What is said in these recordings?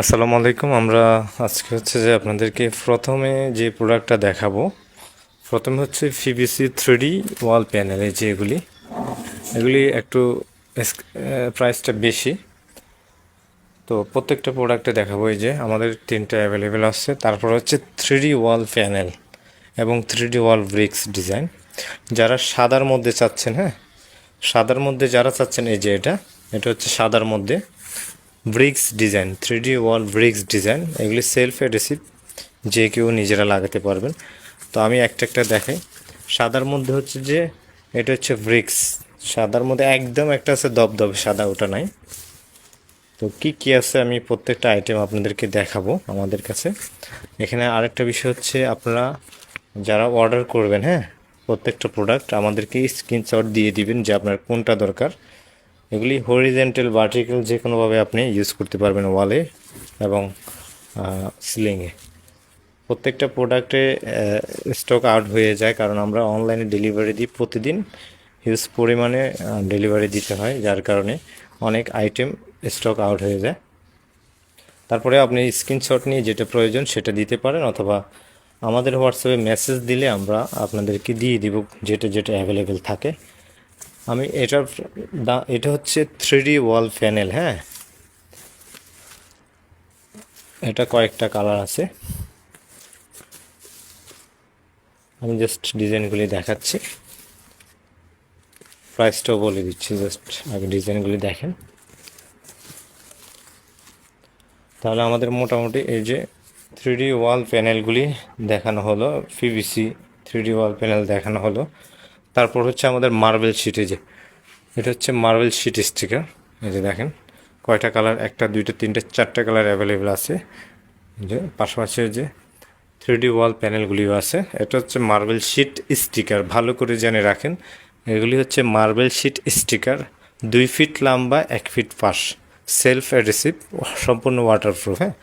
আসসালামু আলাইকুম। আমরা আজকে হচ্ছে যে আপনাদেরকে প্রথমে যে প্রোডাক্টটা দেখাবো, প্রথমে হচ্ছে পিভিসি থ্রিডি ওয়াল প্যানেল এই যে এগুলি এগুলি একটু প্রাইসটা বেশি। তো প্রত্যেকটা প্রোডাক্টে দেখাবো এই যে আমাদের তিনটা অ্যাভেলেবেল আছে। তারপর হচ্ছে থ্রিডি ওয়াল প্যানেল এবং three D wall bricks design যারা সাদার মধ্যে চাচ্ছেন হ্যাঁ? সাদার মধ্যে যারা চাচ্ছেন, এই যে এটা এটা হচ্ছে সাদার মধ্যে। Bricks design three D wall bricks design এগুলি সেলফ অ্যাডেসিভ যে কেউ নিজেরা লাগাতে পারবেন। তো আমি একটা একটা দেখাই। সাদার মধ্যে হচ্ছে যে, এটা হচ্ছে ব্রিক্স সাদার মধ্যে একদম একটা আছে দবদবে সাদা ওটা নাই। তো কি কি আছে আমি প্রত্যেকটা আইটেম আপনাদেরকে দেখাবো আমাদের কাছে। এখানে আরেকটা বিষয় হচ্ছে আপনারা যারা অর্ডার করবেন হ্যাঁ প্রত্যেকটা প্রোডাক্ট আমাদেরকে স্ক্রিনশট দিয়ে দিবেন যে আপনার কোনটা দরকার। এগুলি হরিজেন্টাল ভার্টিক্যাল যে কোনোভাবে আপনি ইউজ করতে পারবেন ওয়ালে এবং সিলিংয়ে প্রত্যেকটা প্রোডাক্টে স্টক আউট হয়ে যায় কারণ আমরা অনলাইনে ডেলিভারি দিই প্রতিদিন হিউজ পরিমাণে ডেলিভারি দিতে হয় যার কারণে অনেক আইটেম স্টক আউট হয়ে যায়। তারপরে আপনি স্ক্রিনশট নিয়ে যেটা প্রয়োজন সেটা দিতে পারেন অথবা আমাদের হোয়াটসঅ্যাপে মেসেজ দিলে আমরা আপনাদেরকে দিয়ে দিব যেটা যেটা অ্যাভেলেবেল থাকে। আমি এটার এটা হচ্ছে থ্রি ওয়াল প্যানেল হ্যাঁ? এটা কয়েকটা কালার আছে। আমি জাস্ট ডিজাইনগুলি দেখাচ্ছি। প্রাইসটাও বলে দিচ্ছি, জাস্ট আগে ডিজাইনগুলি দেখেন। তাহলে আমাদের মোটামুটি এই যে থ্রি ওয়াল প্যানেলগুলি দেখানো হলো, পিভিসি থ্রি ওয়াল প্যানেল দেখানো হলো। তারপর হচ্ছে আমাদের মার্বেল শিটে যে, এটা হচ্ছে মার্বেল শিট স্টিকার এই যে দেখেন, কয়টা কালার একটা, দুইটা, তিনটে, চারটে কালার অ্যাভেলেবেল আছে। যে, পাশাপাশি যে থ্রি ওয়াল প্যানেলগুলিও আছে। এটা হচ্ছে মার্বেল শিট স্টিকার ভালো করে জেনে রাখেন। এগুলি হচ্ছে মার্বেল শিট স্টিকার দুই ফিট লম্বা, এক ফিট পাশ। সেলফ অ্যাডেসিভ সম্পূর্ণ ওয়াটারপ্রুফ হ্যাঁ?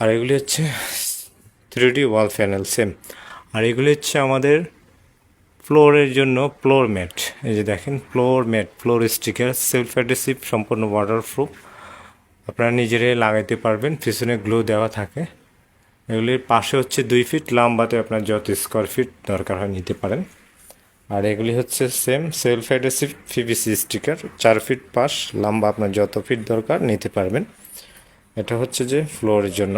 আর এগুলি হচ্ছে থ্রি ওয়াল প্যানেল সেম আর এগুলি হচ্ছে আমাদের ফ্লোরের জন্য ফ্লোর ম্যাট। এই যে দেখেন, floor mat, floor sticker, self adhesive সম্পূর্ণ ওয়াটারপ্রুফ আপনারা নিজেরাই লাগাইতে পারবেন, পিছনে গ্লো দেওয়া থাকে। এগুলির পাশে হচ্ছে দুই ফিট, লম্বাতে আপনার যত স্কোয়ার ফিট দরকার হয় নিতে পারেন। আর এগুলি হচ্ছে same self adhesive PVC sticker চার ফিট পাশ, লম্বা আপনার যত ফিট দরকার নিতে পারবেন। এটা হচ্ছে যে ফ্লোরের জন্য।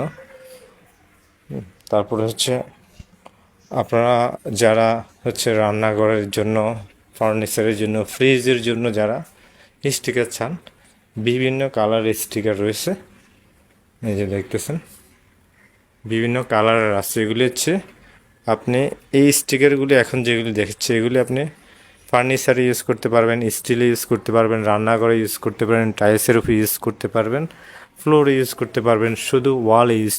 তারপরে হচ্ছে আপনারা যারা হচ্ছে রান্নাঘরের জন্য ফার্নিচারের জন্য ফ্রিজের জন্য যারা স্টিকার চান, বিভিন্ন কালার স্টিকার রয়েছে। এই যে দেখতেছেন, বিভিন্ন কালারের আছে। এগুলি হচ্ছে আপনি এই স্টিকারগুলি এখন যেগুলি দেখছে, এগুলি আপনি ফার্নিচারে ইউজ করতে পারবেন স্টিলে ইউজ করতে পারবেন, রান্নাঘরে ইউজ করতে পারবেন টাইলসের উপর ইউজ করতে পারবেন ফ্লোরে ইউজ করতে পারবেন, শুধু ওয়াল ইউজ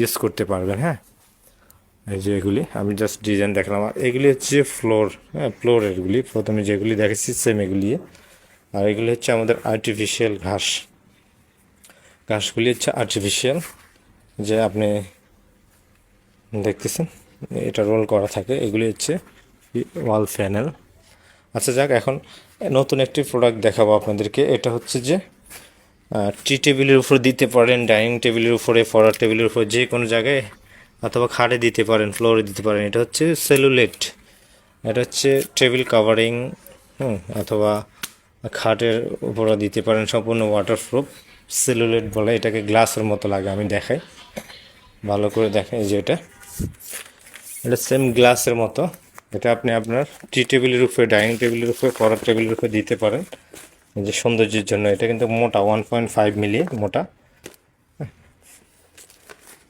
ইউজ করতে পারবেন হ্যাঁ? এই যে এগুলি, আমি জাস্ট ডিজাইন দেখলাম। আর এগুলি হচ্ছে ফ্লোর হ্যাঁ ফ্লোর এগুলি। প্রথমে যেগুলি দেখেছি সেম এগুলি। আর এগুলি হচ্ছে আমাদের আর্টিফিশিয়াল ঘাস। ঘাসগুলি হচ্ছে আর্টিফিশিয়াল যে আপনি দেখতেছেন, এটা রোল করা থাকে। এগুলি হচ্ছে ওয়াল প্যানেল আচ্ছা যাক, এখন নতুন একটি প্রোডাক্ট দেখাবো আপনাদেরকে। এটা হচ্ছে যে টি টেবিলের উপর দিতে পারেন ডাইনিং টেবিলের উপরে পড়ার টেবিলের উপর, যে কোনো জায়গায় অথবা খাটে দিতে পারেন, ফ্লোরে দিতে পারেন। এটা হচ্ছে সেলুলেট। এটা হচ্ছে টেবিল কাভারিং, হুম, অথবা খাটের উপরে দিতে পারেন, সম্পূর্ণ ওয়াটারপ্রুফ সেলুলেট বলে। এটাকে গ্লাসের মতো লাগে, আমি দেখাই। ভালো করে দেখাই যে এটা। এটা সেম গ্লাসের মতো। এটা আপনি আপনার টি টেবিলের উপরে, ডাইনিং টেবিলের উপরে, পড়ার টেবিলের উপরে দিতে পারেন। যে সৌন্দর্যের জন্য। এটা কিন্তু মোটা ওয়ান পয়েন্ট ফাইভ মিলি মোটা।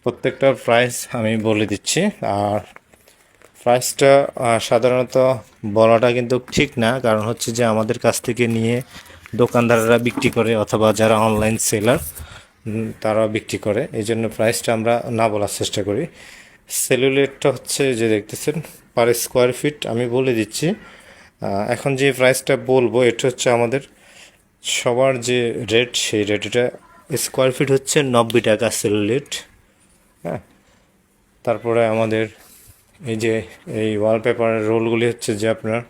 প্রত্যেকটার প্রাইস আমি বলে দিচ্ছি। আর প্রাইসটা সাধারণত বলাটা কিন্তু ঠিক না। কারণ হচ্ছে যে আমাদের কাছ থেকে নিয়ে দোকানদাররা বিক্রি করে অথবা যারা অনলাইন সেলার তারা বিক্রি করে। এই জন্য প্রাইসটা আমরা না বলার চেষ্টা করি। সেলুলেটটা হচ্ছে যে দেখতেছেন পার স্কোয়ার ফিট আমি বলে দিচ্ছি। এখন যে প্রাইসটা বলব, এটা হচ্ছে আমাদের সবার যে রেট সেই রেটটা স্কোয়ার ফিট হচ্ছে নব্বই টাকা সেলুলেট হ্যাঁ। তারপরে আমাদের এই যে এই ওয়ালপেপারের রোলগুলি হচ্ছে যে আপনার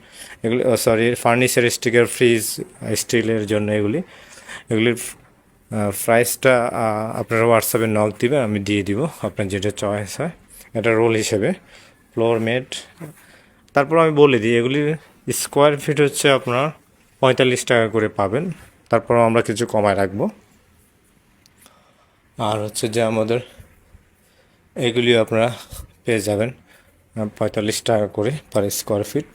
এগুলি সরি ফার্নিচার স্টিকের ফ্রিজ স্টিলের জন্য এগুলি। এগুলির প্রাইসটা আপনারা হোয়াটসঅ্যাপে নক দিবেন আমি দিয়ে দিব। আপনার যেটা চয়েস হয়, এটা রোল হিসেবে। ফ্লোর মেট তারপর আমি বলে দিই এগুলির স্কোয়ার ফিট হচ্ছে আপনার পঁয়তাল্লিশ টাকা করে পাবেন। তারপর আমরা কিছু কমায় রাখব। আর হচ্ছে যে আমাদের এগুলিও আপনারা পেয়ে যাবেন পঁয়তাল্লিশ টাকা করে পার স্কোয়ার ফিট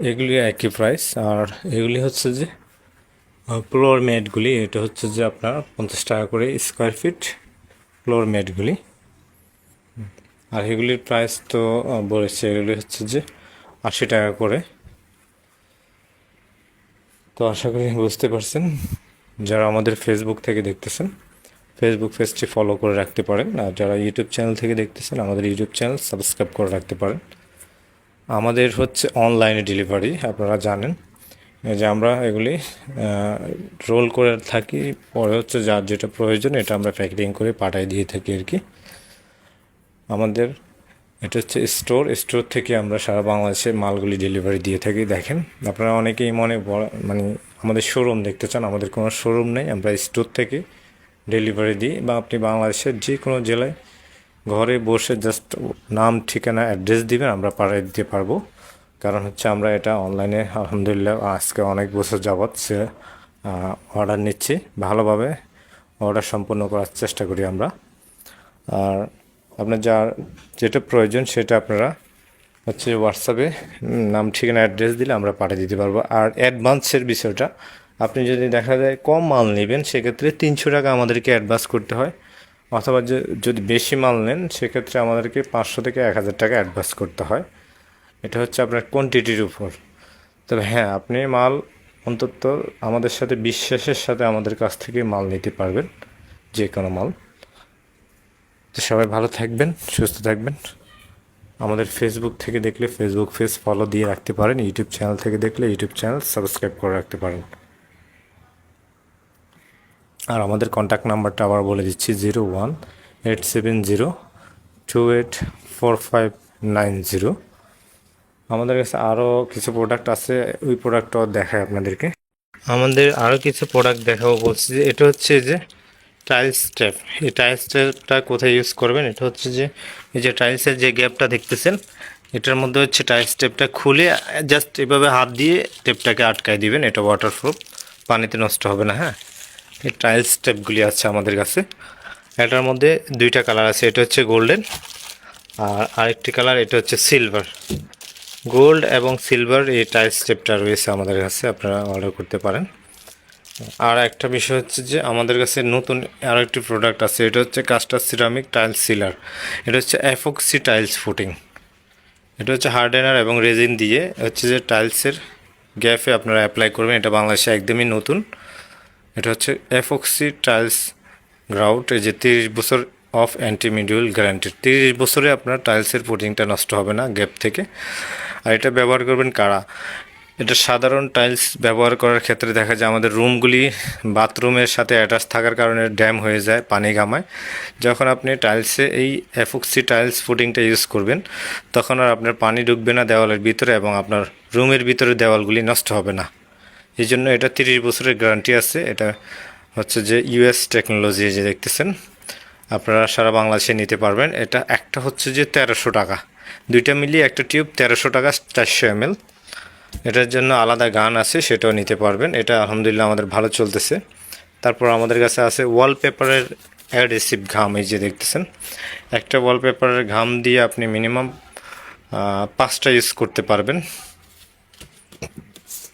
এগুলি একই প্রাইস আর এগুলি হচ্ছে যে ফ্লোর ম্যাটগুলি এটা হচ্ছে যে আপনার পঞ্চাশ টাকা করে স্কোয়ার ফিট ফ্লোর ম্যাটগুলি আর এগুলির প্রাইস তো বলেছে, এগুলি হচ্ছে যে আশি টাকা করে তো আশা করি বুঝতে পারছেন। যারা আমাদের ফেসবুক থেকে দেখতেছেন ফেসবুক পেজটি ফলো করে রাখতে পারেন। আর যারা ইউটিউব চ্যানেল থেকে দেখতেছেন, আমাদের ইউটিউব চ্যানেল সাবস্ক্রাইব করে রাখতে পারেন। আমাদের হচ্ছে অনলাইনে ডেলিভারি আপনারা জানেন। যে আমরা এগুলি রোল করে থাকি, পরে হচ্ছে যার যেটা প্রয়োজন, এটা আমরা প্যাকেটিং করে পাঠিয়ে দিয়ে থাকি আর কি। আমাদের এটা হচ্ছে স্টোর। স্টোর থেকে আমরা সারা বাংলাদেশে মালগুলি ডেলিভারি দিয়ে থাকি। দেখেন, আপনারা অনেকেই মনে মানে আমাদের শোরুম দেখতে চান, আমাদের কোনো শোরুম নেই। আমরা স্টোর থেকে ডেলিভারি দিই বা আপনি বাংলাদেশের যে কোনো জেলায় ঘরে বসে জাস্ট নাম, ঠিকানা অ্যাড্রেস দিবেন, আমরা পাঠিয়ে দিতে পারব। কারণ হচ্ছে আমরা এটা অনলাইনে আলহামদুলিল্লাহ, আজকে অনেক বছর যাবৎ সে অর্ডার নিচ্ছি। ভালোভাবে অর্ডার সম্পন্ন করার চেষ্টা করি আমরা। আর আপনার যা, যেটা প্রয়োজন সেটা আপনারা হচ্ছে হোয়াটসঅ্যাপে নাম, ঠিকানা অ্যাড্রেস দিলে আমরা পাঠিয়ে দিতে পারব। আর অ্যাডভান্সের বিষয়টা, আপনি যদি দেখা যায় কম মাল নেবেন, সেক্ষেত্রে তিনশো টাকা আমাদেরকে অ্যাডভান্স করতে হয়। অথবা যদি বেশি মাল নেন, সেক্ষেত্রে আমাদেরকে পাঁচশো থেকে এক হাজার টাকা অ্যাডভান্স করতে হয়। এটা হচ্ছে আপনার কোয়ান্টিটির উপর। তবে হ্যাঁ আপনি মাল অন্তত আমাদের সাথে, বিশ্বাসের সাথে আমাদের কাছ থেকে মাল নিতে পারবেন, যে কোনো মাল। তো সবাই ভালো থাকবেন, সুস্থ থাকবেন। আমাদের ফেসবুক থেকে দেখলে ফেসবুক পেজ ফলো দিয়ে রাখতে পারেন ইউটিউব চ্যানেল থেকে দেখলে ইউটিউব চ্যানেল সাবস্ক্রাইব করে রাখতে পারেন। আর আমাদের কন্ট্যাক্ট নাম্বারটা আবার বলে দিচ্ছি zero one eight seven zero two eight four five nine zero আমাদের কাছে আরও কিছু প্রোডাক্ট আছে, ওই প্রোডাক্টটাও দেখায় আপনাদেরকে। আমাদের আরও কিছু প্রোডাক্ট দেখাবো বলছি যে এটা হচ্ছে যে টাইলস স্টেপ এই টাইলস স্টেপটা কোথায় ইউজ করবেন? এটা হচ্ছে যে, এই যে টাইলসের যে গ্যাপটা দেখতেছেন, এটার মধ্যে হচ্ছে টাইলস স্টেপটা খুলে জাস্ট এভাবে হাত দিয়ে টেপটাকে আটকায় দিবেন। এটা ওয়াটারপ্রুফ পানিতে নষ্ট হবে না হ্যাঁ? এই টাইলস স্টেপগুলি আছে আমাদের কাছে। এটার মধ্যে দুইটা কালার আছে, এটা হচ্ছে গোল্ডেন আর আরেকটি কালার এটা হচ্ছে সিলভার গোল্ড এবং সিলভার এই টাইলস স্টেপটা রয়েছে আমাদের কাছে, আপনারা অর্ডার করতে পারেন। আর একটা বিষয় হচ্ছে যে আমাদের কাছে নতুন আর একটি প্রোডাক্ট আছে, এটা হচ্ছে কাস্টার সিরামিক টাইলস সিলার এটা হচ্ছে অ্যাফক্সি টাইলস ফুটিং এটা হচ্ছে হার্ডেনার এবং রেজিন দিয়ে হচ্ছে যে টাইলসের গ্যাপে আপনারা অ্যাপ্লাই করবেন, এটা বাংলাদেশে একদমই নতুন। এটা হচ্ছে এফক্সি টাইলস গ্রাউট যে তিরিশ বছর অফ অ্যান্টিমিডিউল গ্যারান্টি তিরিশ বছরে আপনার টাইলসের পুটিংটা নষ্ট হবে না গ্যাপ থেকে। আর এটা ব্যবহার করবেন কারা? এটা সাধারণ টাইলস ব্যবহার করার ক্ষেত্রে দেখা যায় আমাদের রুমগুলি বাথরুমের সাথে অ্যাটাচ থাকার কারণে ড্যাম হয়ে যায় পানি গামায় যখন আপনি টাইলসে এই এফক্সি টাইলস ফুটিংটা ইউজ করবেন, তখন আর আপনার পানি ঢুকবে না দেওয়ালের ভিতরে এবং আপনার রুমের ভিতরে দেওয়ালগুলি নষ্ট হবে না। এই জন্য এটা তিরিশ বছরের গ্যারান্টি আছে। এটা হচ্ছে যে ইউএস টেকনোলজি যে দেখতেছেন, আপনারা সারা বাংলাদেশে নিতে পারবেন। এটা একটা হচ্ছে যে তেরোশো টাকা। দুইটা মিলিয়ে একটা টিউব তেরোশো টাকা চারশো এম এটার জন্য আলাদা গান আছে, সেটাও নিতে পারবেন। এটা আলহামদুলিল্লাহ আমাদের ভালো চলতেছে। তারপর আমাদের কাছে আছে ওয়ালপেপারের অ্যাডেসিভ ঘাম, এই যে দেখতেছেন। একটা ওয়ালপেপারের ঘাম দিয়ে আপনি মিনিমাম পাঁচটা ইউজ করতে পারবেন।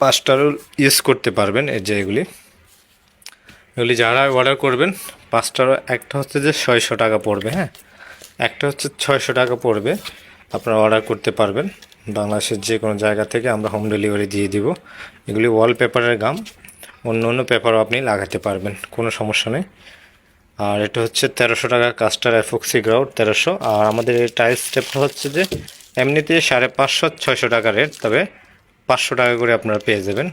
পাঁচটারও ইউজ করতে পারবেন, এই যে এগুলি। এগুলি যারা অর্ডার করবেন, পাঁচটারও, একটা হচ্ছে যে ছয়শো টাকা পড়বে হ্যাঁ? একটা হচ্ছে ছয়শো টাকা পড়বে, আপনারা অর্ডার করতে পারবেন। বাংলাদেশের যে কোনো জায়গা থেকে আমরা হোম ডেলিভারি দিয়ে দিব। এগুলি ওয়ালপেপারের গাম। অন্য অন্য পেপারও আপনি লাগাতে পারবেন, কোনো সমস্যা নেই। আর এটা হচ্ছে তেরোশো টাকা কাস্টার এফক্সি গ্রাউড তেরোশো। আর আমাদের এই টাইলস স্টেপটা হচ্ছে যে, এমনিতে সাড়ে পাঁচশো, ছয়শো টাকা রেট তবে পাঁচশো টাকা করে আপনারা পেয়ে যাবেন।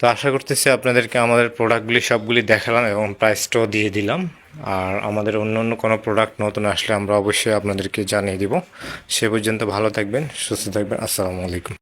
তো আশা করতেছি আপনাদেরকে আমাদের প্রোডাক্টগুলি সবগুলি দেখালাম এবং প্রাইসটাও দিয়ে দিলাম। আর আমাদের অন্য অন্য কোনো প্রোডাক্ট নতুন আসলে আমরা অবশ্যই আপনাদেরকে জানিয়ে দিব। সে পর্যন্ত ভালো থাকবেন, সুস্থ থাকবেন। আসসালামু আলাইকুম।